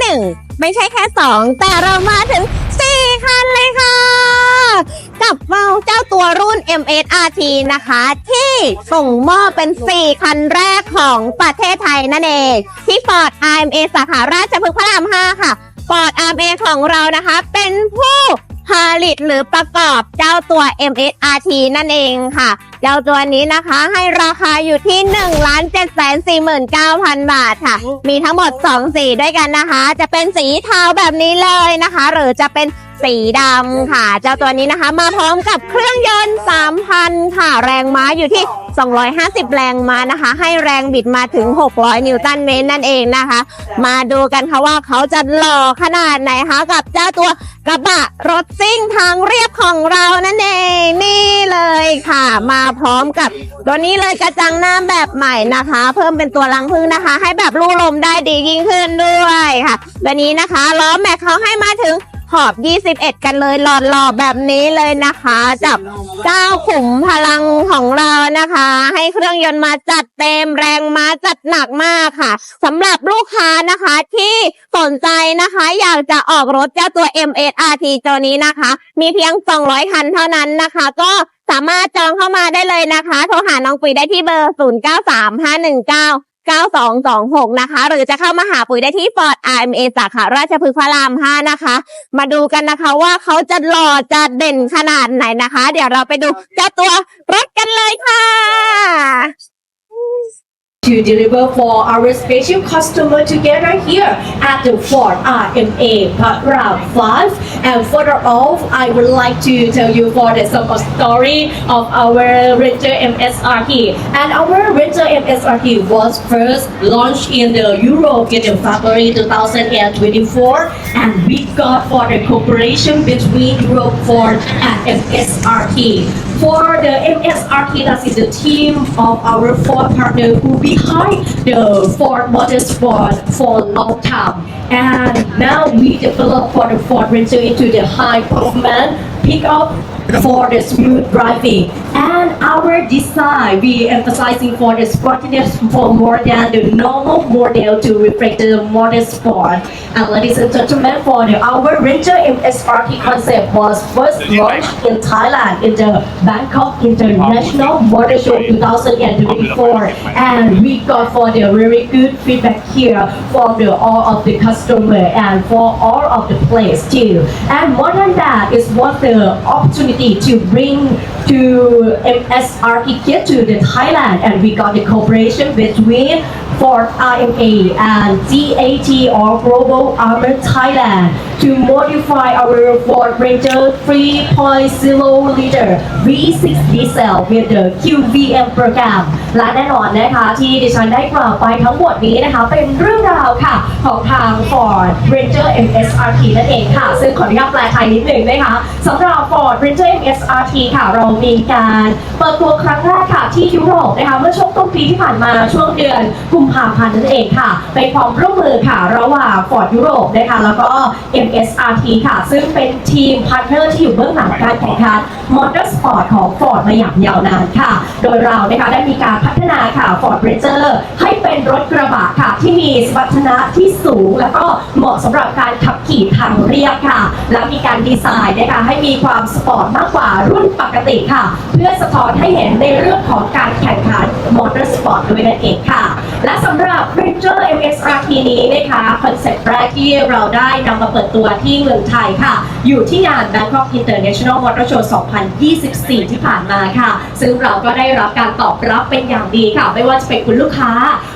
หนึ่งไม่ใช่แค่สองแต่เรามาถึงสี่คันเลยค่ะ กับเจ้าตัวรุ่น MSRT นะคะ ที่ส่งมอบเป็น 4 คันแรกของประเทศไทยนั่นเอง ที่ Ford RMA สาขาราชพฤกษ์พระราม 5 ค่ะ Ford RMA ของเรานะคะ เป็นผู้ผลิตหรือประกอบเจ้าตัว MSRT นั่นเองค่ะ เจ้าตัวนี้นะคะให้ราคาอยู่ที่ 1 7 4 9 0 0 0 บาทค่ะ มีทั้งหมด 2 สีด้วยกันนะคะ จะเป็นสีเทาแบบนี้เลยนะคะ หรือจะเป็นสีดำค่ะ เจ้าตัวนี้นะคะ มาพร้อมกับเครื่องยนต์ 3,000 ค่ะ แรงม้าอยู่ที่ 250 แรงม้านะคะ ให้แรงบิดมาถึง 600 นิวตันเมตรนั่นเองนะคะ มาดูกันค่ะว่าเขาจะหล่อขนาดไหนคะกับเจ้าตัวกระบะรถซิ่งทางเรียบของเรานั่นเองนี่เลยค่ะ มาพร้อมกับ ตัวนี้เลยกระจังหน้าแบบใหม่นะคะ เพิ่มเป็นตัวรังพึ่งนะคะ ให้แบบลู่ลมได้ดียิ่งขึ้นด้วยค่ะตัวนี้นะคะล้อแม็กเขาให้มาถึงขอบ 21 กันเลยหลอดหลอๆแบบนี้เลยนะคะจับเจ้าขุมพลังของเรานะคะ ให้เครื่องยนต์มาจัดเต็มแรงมาจัดหนักมากค่ะสำหรับลูกค้านะคะที่สนใจนะคะ อยากจะออกรถเจ้าตัว MSRT ตัวนี้นะคะ มีเพียง 200 คันเท่านั้นนะคะ ก็สามารถจองเข้ามาได้เลยนะคะ โทรหาน้องปุ๋ยได้ที่เบอร์ 093519 9226 นะคะ หรือจะเข้ามาหาปุ๋ยได้ที่ฟอร์ด RMA สาขาราชพฤกษ์พระราม 5 นะคะ มาดูกันนะคะว่าเขาจะหล่อจะเด่นขนาดไหนนะคะ เดี๋ยวเราไปดูเจ้าตัวรถกันเลยค่ะ to deliver for our special customer together here at the Ford RMA Param 5. And further off, I would like to tell you for the some of story of our Ranger MSRT. And our Ranger MSRT was first launched in the Europe in February 2024. And we got for the cooperation between Europe Ford and MSRT. For the MSRT, that is the team of our Ford partner who behind the Ford Motorsport for a long time. And now we develop for the Ford Ranger into the high performance pickup for the smooth driving. And our design, we emphasizing for the sportiness for more than the normal model to reflect the modern sport. And ladies and gentlemen, for the our Ranger MSRT concept was first launched in Thailand in the Bangkok International Motor Show 2024. And we got for the very good feedback here from the all of the customer and for all of the players too. And more than that is what the opportunity to bring to MSRT get to the Thailand and we got the cooperation between Ford IMA and GAT or Global Armor Thailand to modify our Ford Ranger 3.0 liter V6 diesel with the QVM program และแน่นอนนะคะที่ดิฉันได้กล่าวไปทั้งหมดนี้นะคะ เป็นเรื่องราวค่ะของทาง Ford Ranger MSRT นั่นเองค่ะ ซึ่งขออนุญาตแปลไทยนิดหนึ่งนะคะสำหรับ Ford Ranger MSRT ค่ะ เรามีการเปิดตัวครั้งแรกค่ะที่ยุโรปนะคะเมื่อช่ว ปีที่ผ่านมาช่วงเดือนกุมภาพันธ์นั่นเองค่ะ เป็นความร่วมมือค่ะ ระหว่าง Ford ยุโรปนะคะแล้วก็ MSRT ค่ะ ซึ่งเป็นทีมพาร์ทเนอร์ที่อยู่เบื้องหลังการแข่งขันมอเตอร์สปอร์ตของ Ford มาอย่างยาวนานค่ะ โดยเรานะคะได้มีการพัฒนาค่ะ Ford Ranger ให้เป็นรถกระบะค่ะ ที่มีสมรรถนะที่สูง แล้วก็เหมาะสำหรับการขับขี่ทางเรียบค่ะ และมีการดีไซน์นะคะให้มีความสปอร์ตมากกว่ารุ่นปกติค่ะ เพื่อสะท้อนให้เห็นในเรื่องของการแข่งขันมอเตอร์สปอร์ตด้วยนั่นเองค่ะ และสำหรับ Ranger MSRT นี้นะคะคอนเซ็ปต์แรกที่เราได้นำมาเปิดตัวที่เมืองไทยค่ะ อยู่ที่งาน Bangkok International Motor Show 2024 ที่ผ่านมาค่ะ ซึ่งเราก็ได้รับการตอบรับเป็นอย่างดีค่ะ ไม่ว่าจะเป็นคุณลูกค้า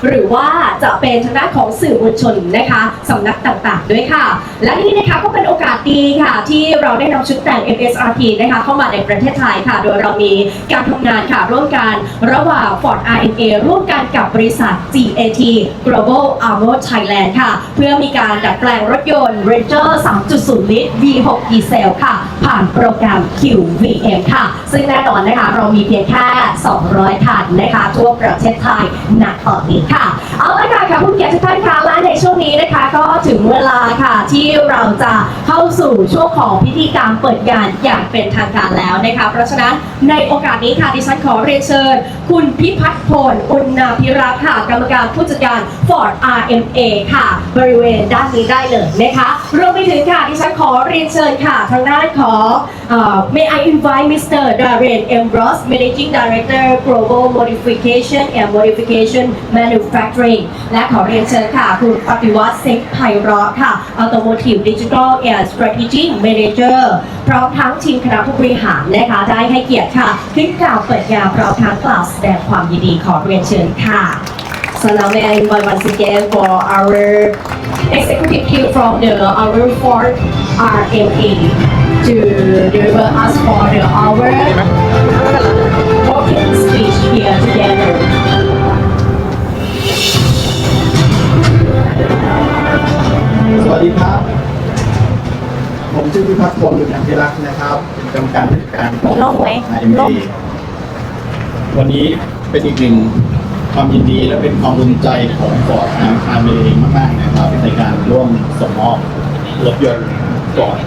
หรือว่าจะเป็นทางด้านของสื่อมวลชนนะคะสำนักต่างๆ ด้วยค่ะ และนี่นะคะก็เป็นโอกาสดีค่ะ ที่เราได้นำชุดแต่ง MSRT นะคะเข้ามาในประเทศไทยค่ะ โดยเรามีการทำงานค่ะร่วมกันระหว่าง Ford RNA ร่วมกันกับบริษัท GAT Global Armor Thailand ค่ะ เพื่อมีการดัดแปลงรถยนต์ Ranger 3.0 ลิตร V6 ดีเซลค่ะ ผ่านโปรแกรม QVM ค่ะ ซึ่งแน่นอนนะคะ เรามีเพียงแค่ 200 คันนะคะ ทั่วประเทศไทยณตอนนี้ค่ะ เอาละค่ะค่ะผู้เกียรติทุกท่านค่ะและในช่วงนี้นะคะ ก็ถึงเวลาค่ะที่เราจะเข้าสู่ช่วงของพิธีการเปิดงานอย่างเป็นทางการแล้วนะคะ เพราะฉะนั้นในโอกาสนี้ค่ะดิฉันขอเรียนเชิญ คุณพิพัฒน์พลอุณนาพิรักษ์ค่ะกรรมการผู้จัดการ Ford RMA ค่ะ บริเวณด้านนี้ได้เลยนะคะรวมไปถึงค่ะดิฉันขอเรียนเชิญค่ะ ทางด้านของอ May I invite Mr. Darren Ambrose Managing Director Global Modification and Modification Manufacturing และขอเรียนเชิญค่ะ คุณปฏิวัติเซ็กไพเราะค่ะ Automotive Digital and Strategy Manager พร้อมทั้งทีมคณะผู้บริหารนะคะ ได้ให้เกียรติค่ะ ขึ้นกล่าวเปิดงานพร้อมทั้งกล่าวแสดงความยินดีขอเรียนเชิญค่ะ So now may I invite once again for our executive team from the our Ford RMA to deliver us for the our พิพัฒน์พลอุณพิรักษ์นะครับ เป็นกรรมการผู้จัดการของลงไหม IMD วันนี้เป็นอีกหนึ่งความยินดีและเป็นความภูมิใจของฟอร์ดอาร์มเองมากๆนะครับในการร่วมส่งมอบรถยนต์ฟอร์ด